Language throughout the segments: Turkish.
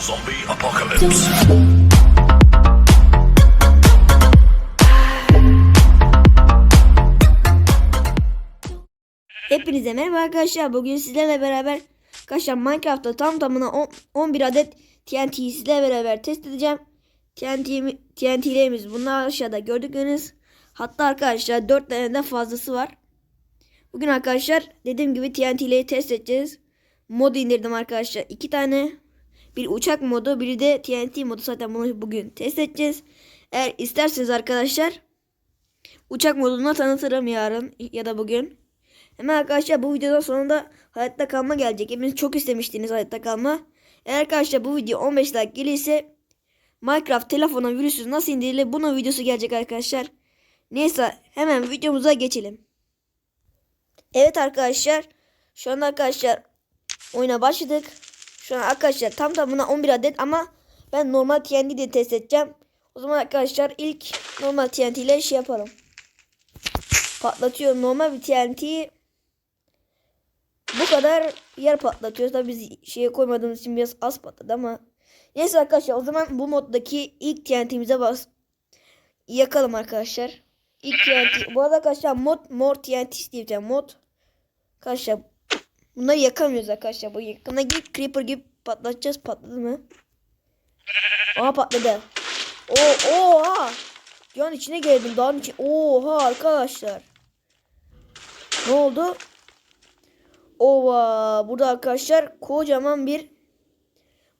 Zombie apocalypse. Hepinize merhaba arkadaşlar. Bugün sizlerle beraber arkadaşlar Minecraft'ta tam tamına on- 11 adet TNT'yi sizlerle beraber test edeceğim. TNT, TNT'lerimiz bunlar aşağıda gördükleriniz. Hatta arkadaşlar 4 taneden fazlası var. Bugün arkadaşlar dediğim gibi TNT'leri test edeceğiz. Mod indirdim arkadaşlar. 2 tane. Bir uçak modu, biri de TNT modu. Zaten bunu bugün test edeceğiz. Eğer isterseniz arkadaşlar uçak modunu tanıtırım yarın ya da bugün. Hemen arkadaşlar bu videodan sonunda hayatta kalma gelecek. Hepiniz çok istemiştiniz hayatta kalma. Eğer arkadaşlar bu video 15 like gelirse Minecraft telefona virüsü nasıl indirilir bunun videosu gelecek arkadaşlar. Neyse hemen videomuza geçelim. Evet arkadaşlar şu an arkadaşlar oyuna başladık. Şu an arkadaşlar tam tamına 11 adet ama ben normal TNT de test edeceğim. O zaman arkadaşlar ilk normal TNT ile şey yapalım. Patlatıyorum normal bir TNT bu kadar yer patlatıyoruz. Tabii biz şeye koymadığımız için biraz az patladı ama. Neyse arkadaşlar o zaman bu moddaki ilk TNT'mize bas. Yakalım arkadaşlar. İlk TNT. Bu arada arkadaşlar mod mor TNT diye bir mod. Arkadaşlar bunları yakamıyoruz arkadaşlar. Bu yakına gidip creeper gibi patlatacağız. Patladı mı? Aha patladı. Oo, oha. Yan içine girdim. Dağın içine. Oha arkadaşlar. Ne oldu? Ova burada arkadaşlar kocaman bir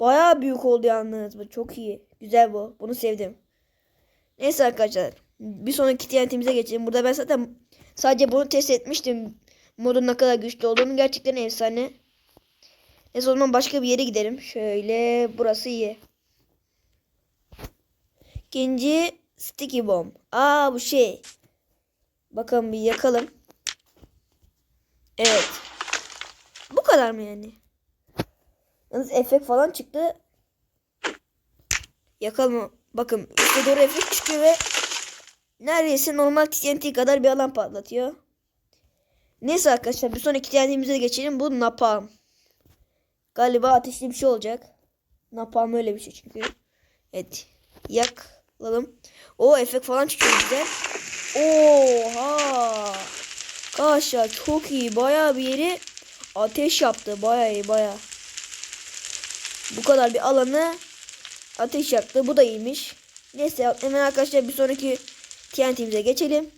bayağı büyük oldu yalnız bu çok iyi güzel bu bunu sevdim neyse arkadaşlar bir sonraki TNT'mize geçelim burada ben zaten sadece bunu test etmiştim modun ne kadar güçlü olduğunu gerçekten efsane o zaman başka bir yere gidelim şöyle burası iyi ikinci sticky bomb aa bu şey bakalım bir yakalım evet bu kadar mı yani? Yalnız efekt falan çıktı. Yakalım. Bakın üstte doğru efekt çıkıyor ve neredeyse normal TNT kadar bir alan patlatıyor. Neyse arkadaşlar bir sonraki TNT'mize geçelim. Bu napalm. Galiba ateşli bir şey olacak. Napalm öyle bir şey çünkü. Evet. Yakalım. O efekt falan çıkıyor güzel. Oha. Arkadaşlar çok iyi. Bayağı bir yeri ateş yaptı. Bayağı iyi bayağı. Bu kadar bir alanı ateş yaktı. Bu da iyiymiş. Neyse hemen arkadaşlar bir sonraki TNT'mize geçelim.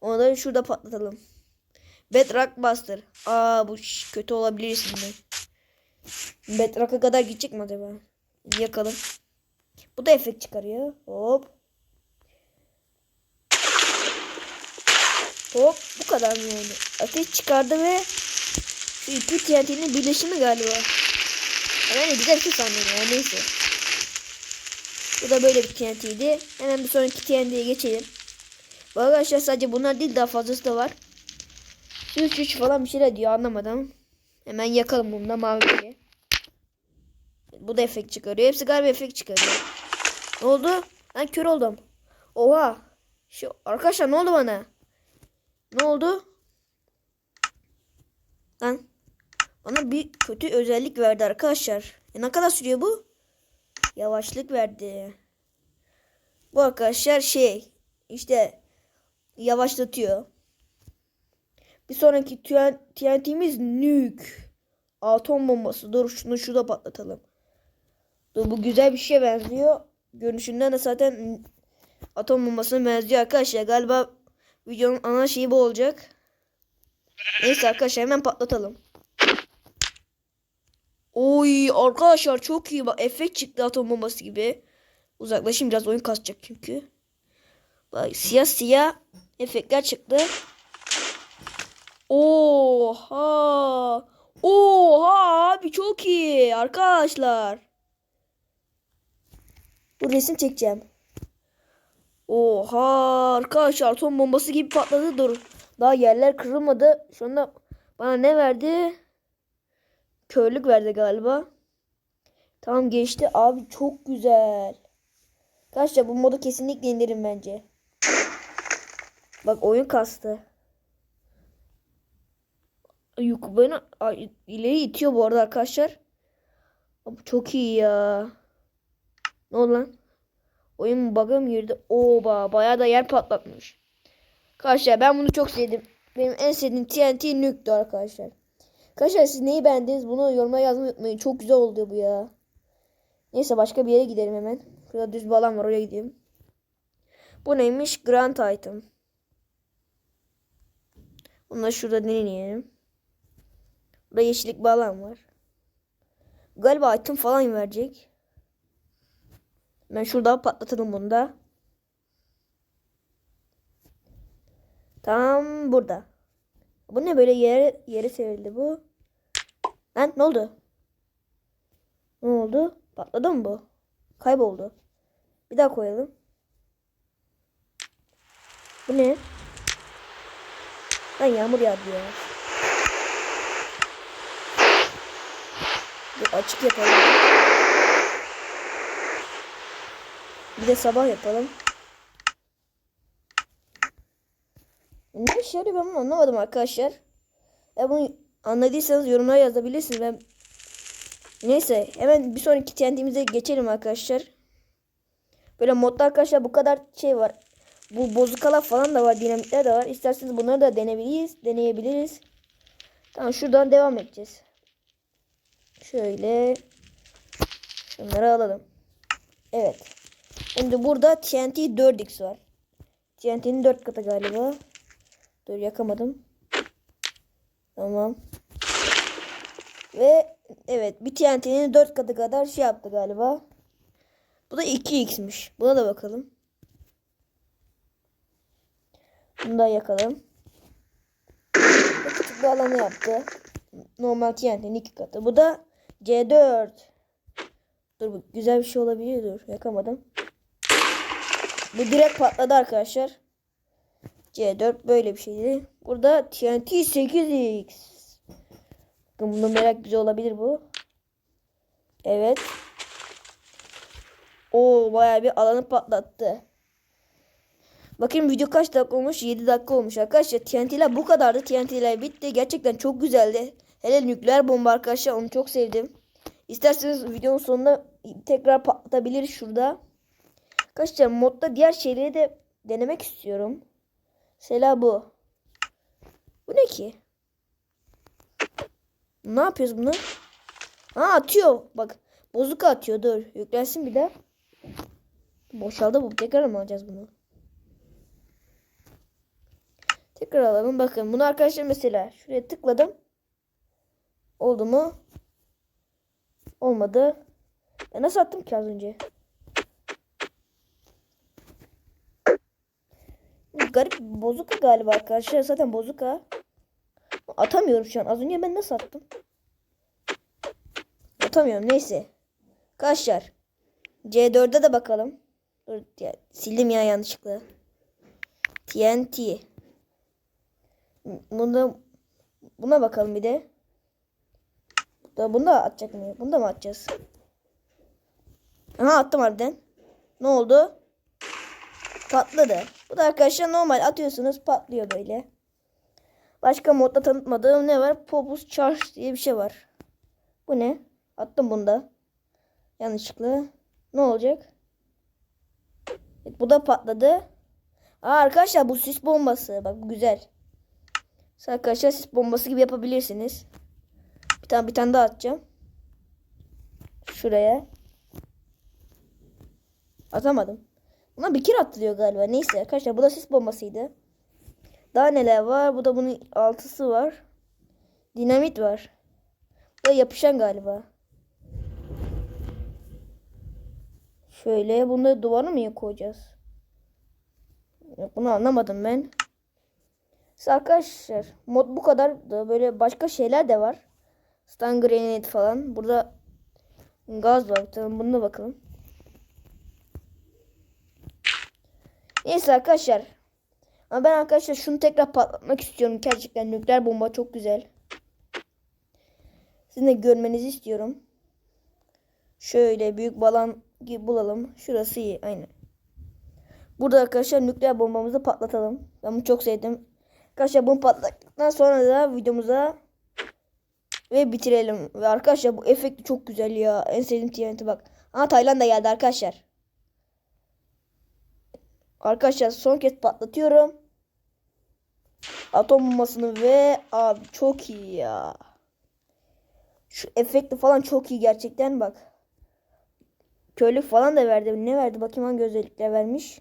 Onu da şurada patlatalım. Bedrock Buster. Aa bu kötü olabilir şimdi. Bedrock'a kadar gidecek mi acaba? Yakalım. Bu da efekt çıkarıyor. Hop. Hop bu kadar mı yani? Ateş çıkardı ve şu iki TNT'nin birleşimi galiba. Yani güzel bir şey sandım ya neyse. Bu da böyle bir TNT'ydi. Hemen bir sonraki TNT'ye geçelim. Bu arkadaşlar sadece bunlar değil daha fazlası da var. 3 3 falan bir şeyler diyor anlamadım. Hemen yakalım bunu da mavi bir şey. Bu da efekt çıkarıyor. Hepsi galiba efekt çıkarıyor. Ne oldu? Ben kör oldum. Oha. Şu arkadaşlar ne oldu bana? Ne oldu? Lan. Bana bir kötü özellik verdi arkadaşlar. E ne kadar sürüyor bu? Yavaşlık verdi. Bu arkadaşlar şey işte yavaşlatıyor. Bir sonraki TNT'miz nuke. Atom bombası. Dur şunu şurada patlatalım. Dur bu güzel bir şeye benziyor. Görünüşünden de zaten atom bombasına benziyor arkadaşlar. Galiba videonun ana şeyi bu olacak. Neyse arkadaşlar hemen patlatalım. Oy arkadaşlar çok iyi bak efekt çıktı atom bombası gibi. Uzaklaşayım biraz oyun kasacak çünkü. Bak siyah siyah efektler çıktı. Oha. Oha abi çok iyi arkadaşlar. Bu resim çekeceğim. Oha arkadaşlar atom bombası gibi patladı dur. Daha yerler kırılmadı. Şu anda bana ne verdi? Körlük verdi galiba. Tamam geçti. Abi çok güzel. Arkadaşlar bu modu kesinlikle indirin bence. Bak oyun kastı. Yuk beni ileri itiyor bu arada arkadaşlar. Çok iyi ya. Ne oldu lan? Oyun bug'a mı girdi? Oba bayağı da yer patlatmış. Arkadaşlar ben bunu çok sevdim. Benim en sevdiğim TNT Nuke'du arkadaşlar. Arkadaşlar siz neyi beğendiniz? Bunu yorumlara yazmayı unutmayın. Çok güzel oldu bu ya. Neyse başka bir yere gidelim hemen. Şurada düz bir alan var oraya gideyim. Bu neymiş? Grand Item. Bunu da şurada deneyelim. Burada yeşillik bir alan var. Galiba item falan verecek. Ben şurada patlatalım bunu da. Tam burada. Bu ne böyle yere yere serildi bu? Lan ne oldu? Ne oldu? Patladı mı bu? Kayboldu. Bir daha koyalım. Bu ne? Lan yağmur yağdı ya. Açık yapalım. Bir de sabah yapalım. Ne işe yarıyor ben bunu anlamadım arkadaşlar. Ya bunu anladıysanız yorumlara yazabilirsiniz. Ben Neyse hemen bir sonraki TNT'mize geçelim arkadaşlar. Böyle modda arkadaşlar bu kadar şey var. Bu bozukalar falan da var. Dinamitler de var. İsterseniz bunları da deneyebiliriz. Deneyebiliriz. Tamam şuradan devam edeceğiz. Şöyle. Şunları alalım. Evet. Şimdi burada TNT 4x var. TNT'nin 4 katı galiba. Dur yakamadım. Tamam. Ve evet bir TNT'nin 4 katı kadar şey yaptı galiba. Bu da 2x'miş. Buna da bakalım. Bunu da yakalım. Bu Küçük bir alanı yaptı. Normal TNT'nin 2 katı. Bu da C4. Dur bu güzel bir şey olabilir. Dur yakamadım. Bu direkt patladı arkadaşlar. C4 böyle bir şeydi. Burada TNT 8X. Bakın bunun merak güzel olabilir bu. Evet. O bayağı bir alanı patlattı. Bakayım video kaç dakika olmuş? 7 dakika olmuş arkadaşlar. TNT'ler bu kadardı. TNT'ler bitti. Gerçekten çok güzeldi. Hele nükleer bomba arkadaşlar onu çok sevdim. İsterseniz videonun sonunda tekrar patlatabiliriz şurada. Arkadaşlar modda diğer şeyleri de denemek istiyorum. Mesela bu. Bu ne ki? Ne yapıyoruz bunu? Ha atıyor. Bak bozuk atıyor. Dur yüklensin bir de. Boşaldı bu. Tekrar mı alacağız bunu? Tekrar alalım. Bakın bunu arkadaşlar mesela şuraya tıkladım. Oldu mu? Olmadı. Ben nasıl attım ki az önce? Garip bozuk galiba arkadaşlar. Zaten bozuk ha. Atamıyorum şu an. Az önce ben nasıl attım? Atamıyorum. Neyse. Arkadaşlar. C4'e de bakalım. Dur ya, sildim ya yanlışlıkla. TNT. Bunda buna bakalım bir de. Da bunu da atacak mı? Bunu da mı atacağız? Aha attım harbiden. Ne oldu? Patladı. Bu da arkadaşlar normal atıyorsunuz patlıyor böyle. Başka modda tanıtmadığım ne var? Popus Charge diye bir şey var. Bu ne? Attım bunda. Yanlışlıkla. Ne olacak? Evet, bu da patladı. Aa, arkadaşlar bu sis bombası. Bak bu güzel. Arkadaşlar sis bombası gibi yapabilirsiniz. Bir tane bir tane daha atacağım. Şuraya. Atamadım. Buna bir kere atılıyor galiba. Neyse arkadaşlar bu da sis bombasıydı. Daha neler var? Bu da bunun altısı var. Dinamit var. Bu da yapışan galiba. Şöyle bunları duvara mı koyacağız? Bunu anlamadım ben. Siz arkadaşlar mod bu kadar da böyle başka şeyler de var. Stun grenade falan. Burada gaz var. Tamam bununla bakalım. Neyse arkadaşlar. Ama ben arkadaşlar şunu tekrar patlatmak istiyorum. Gerçekten nükleer bomba çok güzel. Sizin de görmenizi istiyorum. Şöyle büyük balon gibi bulalım. Şurası iyi. Aynen. Burada arkadaşlar nükleer bombamızı patlatalım. Ben bunu çok sevdim. Arkadaşlar bunu patlattıktan sonra da videomuza Ve bitirelim. Ve arkadaşlar bu efekti çok güzel ya. En sevdiğim TNT bak. Aa Tayland da geldi arkadaşlar. Arkadaşlar son kez patlatıyorum. Atom bombasını ve abi çok iyi ya. Şu efekti falan çok iyi gerçekten bak. Körlük falan da verdi. Ne verdi? Bakayım hangi özellikler vermiş.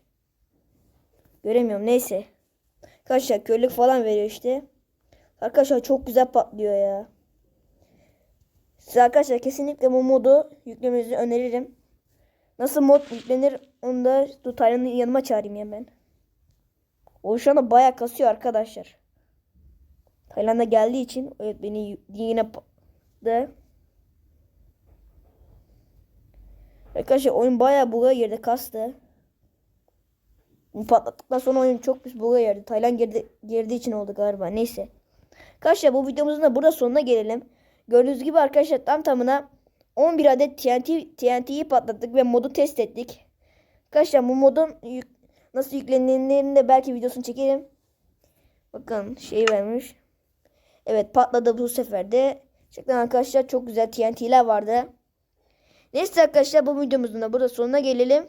Göremiyorum. Neyse. Arkadaşlar körlük falan veriyor işte. Arkadaşlar çok güzel patlıyor ya. Size arkadaşlar kesinlikle bu modu yüklemenizi öneririm. Nasıl mod yüklenir onu da dur Taylan'ı yanıma çağırayım ya ben. O şu anda bayağı kasıyor arkadaşlar. Tayland'a geldiği için evet beni yine de Arkadaşlar oyun bayağı buga girdi kastı. Patlattıktan sonra oyun çok pis buga girdi. Tayland girdi, girdiği için oldu galiba. Neyse. Arkadaşlar bu videomuzun da burada sonuna gelelim. Gördüğünüz gibi arkadaşlar tam tamına 11 adet TNT, TNT'yi patlattık ve modu test ettik. Arkadaşlar bu modun yük- nasıl yüklendiğini de belki videosunu çekerim. Bakın şey vermiş. Evet patladı bu sefer de. Gerçekten arkadaşlar çok güzel TNT'ler vardı. Neyse arkadaşlar bu videomuzun da burada sonuna gelelim.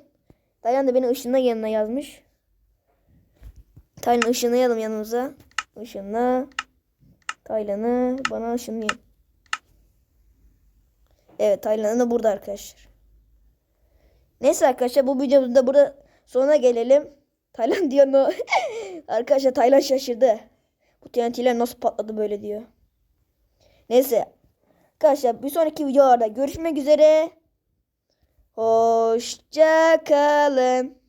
Dayan da beni ışınla yanına yazmış. Taylan ışınlayalım yanımıza. Işınla. Taylan'ı bana ışınlayın. Evet Taylan da burada arkadaşlar. Neyse arkadaşlar bu videomuzun da burada sonuna gelelim. Taylan diyor no. arkadaşlar Taylan şaşırdı. Bu TNT'ler nasıl patladı böyle diyor. Neyse. Arkadaşlar bir sonraki videolarda görüşmek üzere. Hoşça kalın.